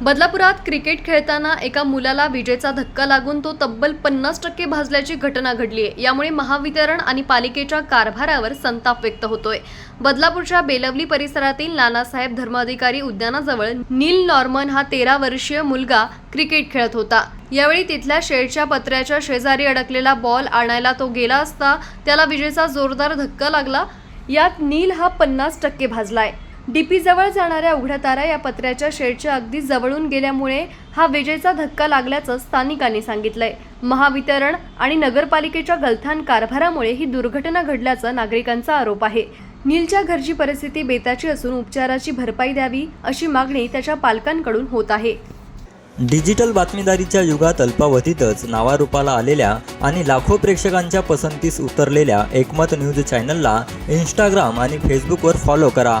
बदलापुरात cricket खेळताना एका मुलाला विजेचा धक्का लागून तो तब्बल पन्नास टक्के भाजल्याची घटना घडली आहे. यामुळे महावितरण आणि पालिकेच्या कारभारावर संताप व्यक्त होतोय. बदलापूरच्या बेलवली परिसरातील नानासाहेब धर्माधिकारी उद्यानाजवळ नील नॉर्मन हा तेरा वर्षीय मुलगा क्रिकेट खेळत होता. यावेळी तिथल्या शेडच्या पत्र्याच्या शेजारी अडकलेला बॉल आणायला तो गेला असता त्याला विजेचा जोरदार धक्का लागला. यात नील हा पन्नास टक्के भाजलाय. डीपीजवळ जाणाऱ्या उघड्या तारा या पत्र्याच्या शेडच्या अगदी जवळून गेल्यामुळे हा विजेचा धक्का लागल्याचं स्थानिकांनी सांगितलंय. महावितरण आणि नगरपालिकेच्या गलथान कारभारामुळे ही दुर्घटना घडल्याचा नागरिकांचा आरोप आहे. नीलच्या घरची परिस्थिती बेताची असून उपचाराची भरपाई द्यावी अशी मागणी त्याच्या पालकांकडून होत आहे. डिजिटल बातमीदारीच्या युगात अल्पावधीतच नावारूपाला आलेल्या आणि लाखो प्रेक्षकांच्या पसंतीस उतरलेल्या एकमत न्यूज चॅनलला इंस्टाग्राम आणि फेसबुकवर फॉलो करा.